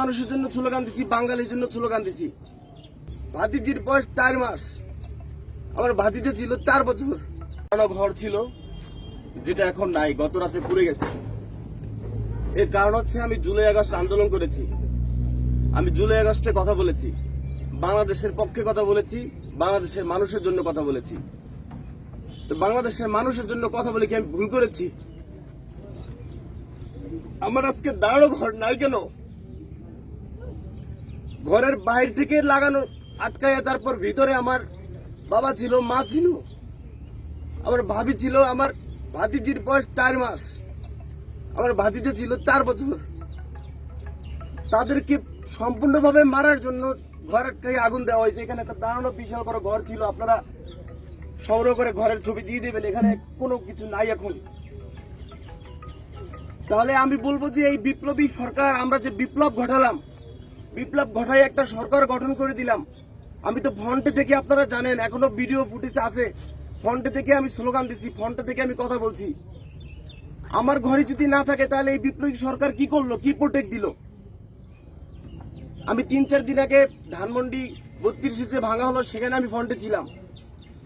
মানুষের জন্য স্লোগান দিছি, বাঙালির জন্য স্লোগান দিছি। ভাতিজির বয়স চার মাস। আমার ভাতিজা ছিল চার বছর। ঘর ছিল, যেটা এখন নাই, গত রাতে পুড়ে গেছে। এর কারণ হচ্ছে আমি জুলাই আগস্ট আন্দোলন করেছি। আমি জুলাই আগস্টে কথা বলেছি। বাংলাদেশের পক্ষে কথা বলেছি, বাংলাদেশের মানুষের জন্য কথা বলেছি। তো বাংলাদেশের মানুষের জন্য কথা বলে কি আমি ভুল করেছি? আমার আজকে দাঁড়ো ঘর নাই কেন? ঘরের বাইরে থেকে লাগানো আটকায় তারপর ভিতরে আমার বাবা ছিল, মা ছিল। আমার ভাবি ছিল, আমার ভাতিজির বয়স চার মাস। আমার ভাতিজা ছিল চার বছর। তাদেরকে সম্পূর্ণভাবে মারার জন্য ঘরের থেকে আগুন দেওয়া হয়েছে। এখানে একটা দাঁড়ানো বিশাল বড় ঘর ছিল। আপনারা সংগ্রহ করে ঘরের ছবি দিয়ে দেবেন। এখানে কোনো কিছু নাই এখন। তাহলে আমি বলব যে এই বিপ্লবী সরকার, আমরা যে বিপ্লব ঘটালাম বিপ্লব ঘটাই একটা সরকার গঠন করে দিলাম। আমি তো ফন্টে থেকে আপনারা জানেন, এখনও ভিডিও ফুটেজ আছে। ফন্টে থেকে আমি স্লোগান দিছি ফন্টে থেকে আমি কথা বলছি। আমার ঘরে যদি না থাকে, তাহলে এই বিপ্লবী সরকার কি করল? কি প্রোটেক্ট দিল? আমি তিন চার দিন আগে ধানমন্ডি বত্রিশে যে ভাঙা হলো, সেখানে আমি ফন্টে ছিলাম।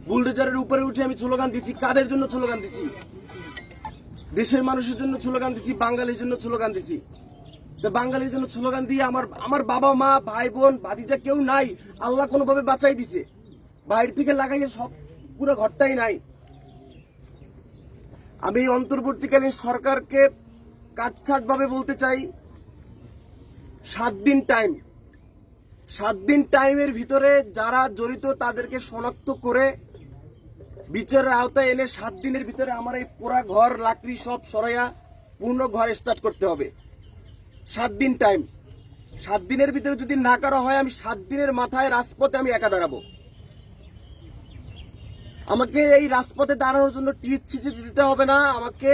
বুলডোজারের উপরে উঠে আমি স্লোগান দিছি, কাদের জন্য স্লোগান দিছি? দেশের মানুষের জন্য স্লোগান দিছি, বাঙালির জন্য স্লোগান দিছি। বাঙালির জন্য স্লোগান দিয়ে আমার আমার বাবা, মা, ভাই, বোন, ভাতিজা কেউ নাই। আল্লাহ কোনোভাবে বাঁচাই দিছে। বাইরে থেকে লাগাইয়ে সব, পুরো ঘরটাই নাই। আমি অন্তর্বর্তীকালীন সরকারকে কাটছাট ভাবে বলতে চাই, সাত দিন টাইম সাত দিন টাইমের ভিতরে যারা জড়িত তাদেরকে শনাক্ত করে বিচারের আওতায় এনে সাত দিনের ভিতরে আমার এই পোড়া ঘর, লাকড়ি সব সরাইয়া পূর্ণ ঘর স্টার্ট করতে হবে। সাত দিন টাইম সাত দিনের ভিতরে যদি না করা হয়, আমি সাত দিনের মাথায় রাজপথে আমি একা দাঁড়াবো। আমাকে এই রাজপথে দাঁড়ানোর জন্য টিচিতে যেতে হবে না, আমাকে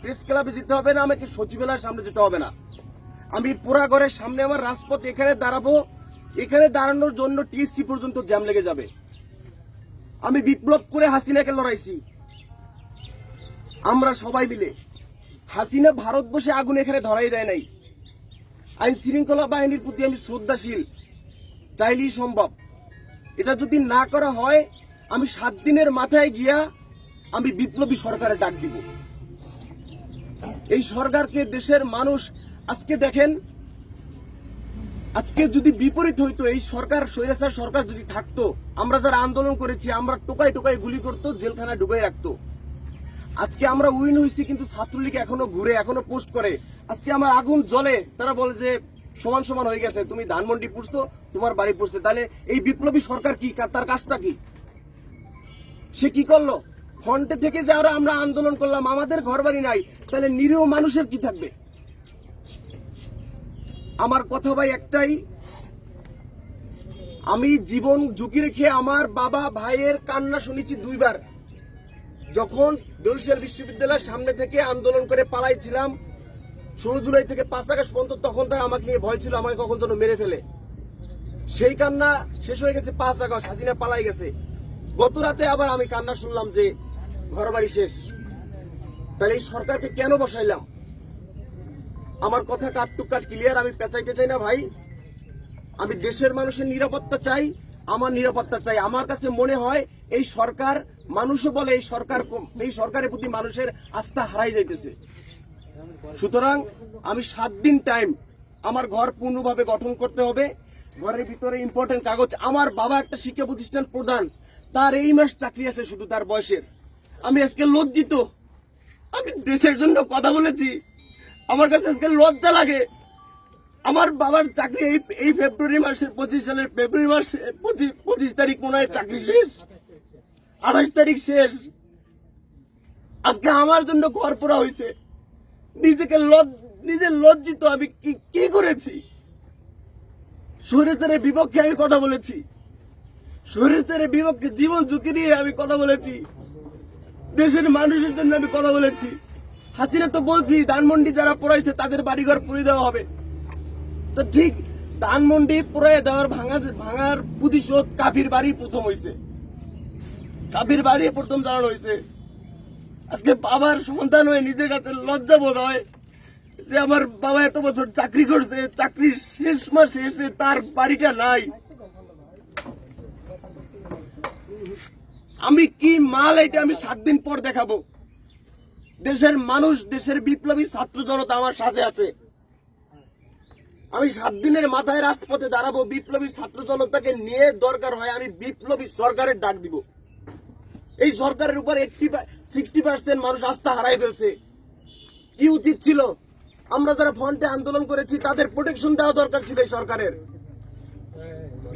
প্রেস ক্লাবে যেতে হবে না, আমাকে সচিবালয়ের সামনে যেতে হবে না। আমি পোড়া ঘরের সামনে আমার রাজপথ এখানে দাঁড়াবো, এখানে দাঁড়ানোর জন্য টিএসসি পর্যন্ত জ্যাম লেগে যাবে। আমি বিপ্লব করে হাসিনাকে লড়াইছি। আমরা সবাই মিলে। হাসিনা ভারতবর্ষে আগুন এখানে ধরাই দেয় নাই। আইন শৃঙ্খলা বাহিনীর প্রতি আমি শ্রদ্ধাশীল। চাইলেই সম্ভব। এটা যদি না করা হয়, আমি সাত দিনের মাথায় গিয়া আমি বিপ্লবী সরকারে ডাক দিব। এই সরকারকে দেশের মানুষ আজকে দেখেন, আজকে যদি বিপরীত হইতো, এই সরকার, স্বৈরাচার সরকার যদি থাকতো, আমরা যারা আন্দোলন করেছি, আমরা টোকাই টোকাই গুলি করতো, জেলখানায় ঢুকাই রাখতো। আজকে আমরা উইন হয়েছি কিন্তু ছাত্রলীগ এখনও ঘুরে, এখনও পোস্ট করে। আজকে আমার আগুন জ্বলে। তারা বলে যে সমান সমান হয়ে গেছে। তুমি ধানমন্ডি পড়ছো, তোমার বাড়ি পড়ছে। তাহলে এই বিপ্লবী সরকার কি? তার কাজটা কি? সে কি করল? ফ্রন্টে থেকে যারা আমরা আন্দোলন করলাম, আমাদের ঘর বাড়ি নাই, তাহলে নিরীহ মানুষের কি থাকবে? আমার কথা ভাই একটাই, আমি জীবন ঝুঁকি রেখে আমার বাবা ভাইয়ের কান্না শুনেছি দুইবার। যখন বরিশাল বিশ্ববিদ্যালয়ের সামনে থেকে আন্দোলন করে পালাইছিলাম, ষোলো জুলাই থেকে পাঁচ আগস্ট পর্যন্ত তখন তারা আমাকে নিয়ে ভয় ছিল, আমাকে কখন যেন মেরে ফেলে। সেই কান্না শেষ হয়ে গেছে পাঁচ আগস্ট, হাসিনা পালাই গেছে। গত রাতে আবার আমি কান্না শুনলাম যে ঘর বাড়ি শেষ। তাহলে এই সরকারকে কেন বসাইলাম? আমার কথা কাট টু কাট ক্লিয়ার, আমি পেঁচাইতে চাই না ভাই। আমি দেশের মানুষের নিরাপত্তা চাই, আমার নিরাপত্তা চাই। আমার কাছে মনে হয় এই সরকার মানুষও বলে এই সরকার এই সরকারের প্রতি মানুষের আস্থা হারাই যাইতেছে। সুতরাং আমি সাত দিন টাইম আমার ঘর পূর্ণভাবে গঠন করতে হবে। ঘরের ভিতরে ইম্পর্টেন্ট কাগজ। আমার বাবা একটা শিক্ষা প্রতিষ্ঠান প্রধান। তার এই মাস চাকরি আছে শুধু তার বয়সের। আমি আজকে লজ্জিত। আমি দেশের জন্য কথা বলেছি। আমার কাছে আজকে লজ্জা লাগে। আমার বাবার চাকরি এই এই ফেব্রুয়ারি মাসের পঁচিশ সালের ফেব্রুয়ারি মাসে পঁচিশ পঁচিশ তারিখ মনে হয় চাকরি শেষ। আঠাশ তারিখ শেষ। আজকে আমার জন্য ঘর পোড়া হয়েছে নিজেকে নিজে লজ্জিত আমি কি করেছি? শরীরের বিপক্ষে আমি কথা বলেছি। শরীরের বিপক্ষে জীবন ঝুঁকি নিয়ে আমি কথা বলেছি। দেশের মানুষের জন্য আমি কথা বলেছি। হাসিনা তো বলছি, ধানমন্ডি যারা পড়াইছে, তাদের বাড়িঘর পুড়ে দেওয়া হবে। তো ঠিক ধানমন্ডি পুরাই দেওয়ার ভাঙা, ভাঙার প্রতিশোধ কাবির বাড়ি প্রথম হয়েছে কাবির বাড়ি প্রথম জানানো হয়েছে। আজকে বাবার সন্তান হয়ে নিজের কাছে লজ্জা বোধ হয় যে আমার বাবা এত বছর চাকরি করছে চাকরির শেষ মাসে এসে তার বাড়িটা নাই। আমি কি মাল এটা আমি সাত দিন পর দেখাবো? দেশের মানুষ, দেশের বিপ্লবী ছাত্র জনতা আমার সাথে আছে। আমি সাত দিনের মাথায় রাজপথে দাঁড়াবো, বিপ্লবী ছাত্র জনতাকে নিয়ে দরকার হয়, আমি বিপ্লবী সরকারের ডাক দিব। এই সরকারের উপর এইটটি সিক্সটি পার্সেন্ট মানুষ আস্থা হারাই ফেলছে। কি উচিত ছিল? আমরা যারা ফ্রন্টে আন্দোলন করেছি, তাদের প্রোটেকশন দেওয়া দরকার ছিল এই সরকারের।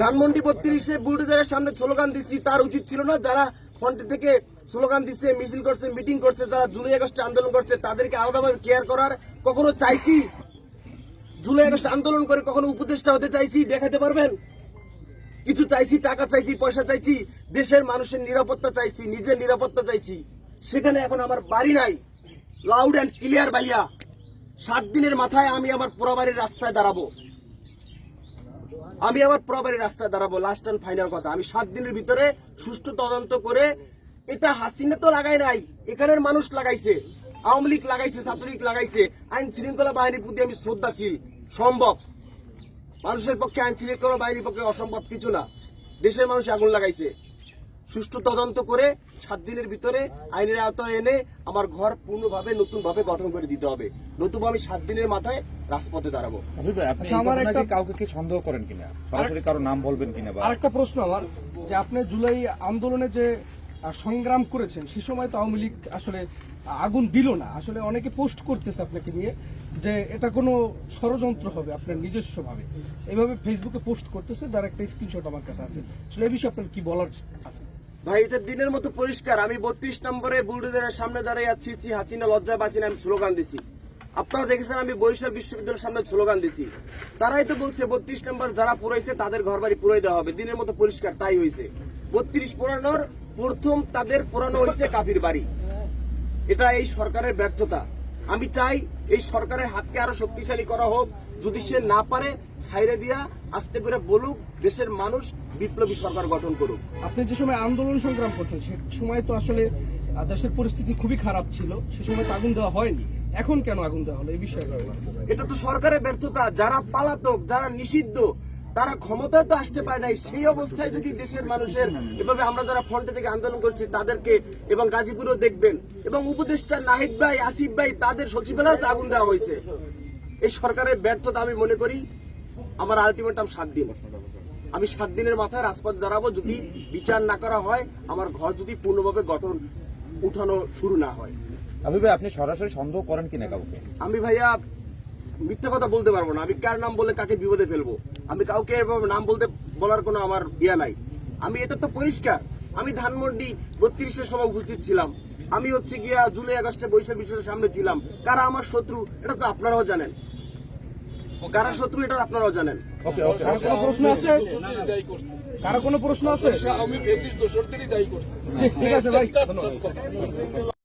ধানমন্ডি বত্রিশে বুলডোজারের সামনে স্লোগান দিচ্ছি তার উচিত ছিল না। যারা ফ্রন্টে থেকে স্লোগান দিচ্ছে মিছিল করছে মিটিং করছে, যারা জুলাই আগস্টে আন্দোলন করছে, তাদেরকে আলাদাভাবে কেয়ার করার কখনো চাইছি? জুলাই আগস্ট আন্দোলন করে কখনো উপদেষ্টা হতে চাইছি? দেখাতে পারবেন? কিছু চাইছি, টাকা চাইছি, পয়সা চাইছি, দেশের মানুষের নিরাপত্তা চাইছি, নিজের নিরাপত্তা চাইছি। সেখানে এখন আমার বাড়ি নাই। লাউড অ্যান্ড ক্লিয়ার ভাইয়া। সাত দিনের মাথায় আমি আমার পোড়াবাড়ির রাস্তায় দাঁড়াবো। আমি আমার প্রবারের রাস্তায় দাঁড়াবো লাস্ট অ্যান্ড ফাইনাল কথা। আমি সাত দিনের ভিতরে সুষ্ঠু তদন্ত করে, এটা হাসিনা তো লাগাই নাই, এখানের মানুষ লাগাইছে, আওয়ামী লীগ লাগাইছে, ছাত্রলীগ লাগাইছে, আইন শৃঙ্খলা বাহিনীর প্রতি আমি শ্রদ্ধাশীল, সম্ভব। মানুষের পক্ষে আইন শৃঙ্খলা বাহিনীর পক্ষে অসম্ভব কিছু না। দেশের মানুষ আগুন লাগাইছে। সুষ্ঠু তদন্ত করে সাত দিনের ভিতরে আইনের আওতায় এনে আমার ঘর পূর্ণভাবে নতুন ভাবে গঠন করে দিতে হবে। নতুবা আমি সাত দিনের মাথায় রাজপথে দাঁড়াবো। আচ্ছা, এই আমার একটা- কাউকে কি সন্দেহ করেন কিনা? সরাসরি কারও নাম বলবেন কিনা আরেকটা প্রশ্ন আমার যে আপনি জুলাই আন্দোলনে যে সংগ্রাম করেছেন সে সময় তো আওয়ামী লীগ আসলে আগুন দিল না। আসলে অনেকে পোস্ট করতেছে আপনাকে নিয়ে। যে এটা কোনো ষড়যন্ত্র হবে আপনার নিজস্ব ভাবে এইভাবে ফেসবুকে পোস্ট করতেছে, তার একটা স্ক্রিনশট আমার কাছে আছে। আসলে এই বিষয়ে আপনার কি বলার আছে? ভাই, এটা দিনের মতো পরিষ্কার। আমি বত্রিশ নম্বরে বুলডোজারের সামনে দাঁড়িয়ে আছি ছি হাসিনা লজ্জা বাঁচিনা আমি স্লোগান দিছি। আপনারা দেখেছেন, আমি বরিশাল বিশ্ববিদ্যালয়ের সামনে স্লোগান দিছি। তারাই তো বলছে, বত্রিশ নম্বর যারা পুরাইছে, তাদের ঘর বাড়ি পুরাই দেওয়া হবে। দিনের মতো পরিষ্কার, তাই হয়েছে বত্রিশ পুরানোর প্রথম তাদের পুরানো হয়েছে কাফির বাড়ি। এটা এই সরকারের ব্যর্থতা। আমি চাই এই সরকারের হাতকে আরও শক্তিশালী করা হোক। যদি সে না পারে ছাইরে দিয়া আস্তে করে বলুক দেশের মানুষ বিপ্লবী সরকার গঠন করুক। আপনি যে সময় আন্দোলন সংগ্রাম করছেন সে সময় তো আসলে দেশের পরিস্থিতি খুবই খারাপ ছিল। সে সময় তো আগুন দেওয়া হয়নি। এখন কেন আগুন দেওয়া হলো? এই বিষয়ে এটা তো সরকারের ব্যর্থতা। যারা পালাতক যারা নিষিদ্ধ তারা ক্ষমতায় তো আসতে পারে নাই। সেই অবস্থায় যদি দেশের মানুষের এভাবে আমরা যারা ফ্রন্টে থেকে আন্দোলন করছি তাদেরকে এবং গাজীপুরও দেখবেন এবং উপদেষ্টা নাহিদ ভাই আসিফ ভাই তাদের সচিবালয়ে তো আগুন দেওয়া হয়েছে। এই সরকারের ব্যর্থতা আমি মনে করি আমার আলটিমেটাম সাত দিন। আমি সাত দিনের মাথায় রাজপথ দাঁড়াবো যদি বিচার না করা হয় আমার ঘর যদি পূর্ণভাবে গঠন উঠানো শুরু না হয়। হাবিব ভাই আপনি সরাসরি সন্দেহ করেন কিনা কাউকে? আমি ভাইয়া মিথ্যা কথা বলতে পারব না। আমি কার নাম বলে কাকে বিপদে ফেলব? আমি কাউকে নাম বলতে বলার কোনো আমার ইয়া নাই। আমি এটা তো পরিষ্কার। আমি ধানমন্ডি বত্রিশের সময় উপস্থিত ছিলাম। আমি হচ্ছে গিয়া জুলাই আগস্টে বৈশাখ বিশ্বের সামনে ছিলাম। কারা আমার শত্রু এটা তো আপনারাও জানেন। কারা শত্রু এটা আপনারাও জানেন। ওকে ওকে কারও কোনো প্রশ্ন আছে? দোষরদেরই কারও কোনো প্রশ্ন আছে? আমি বেশি দোষরদেরই দায়ী করছে। ঠিক আছে ভাই।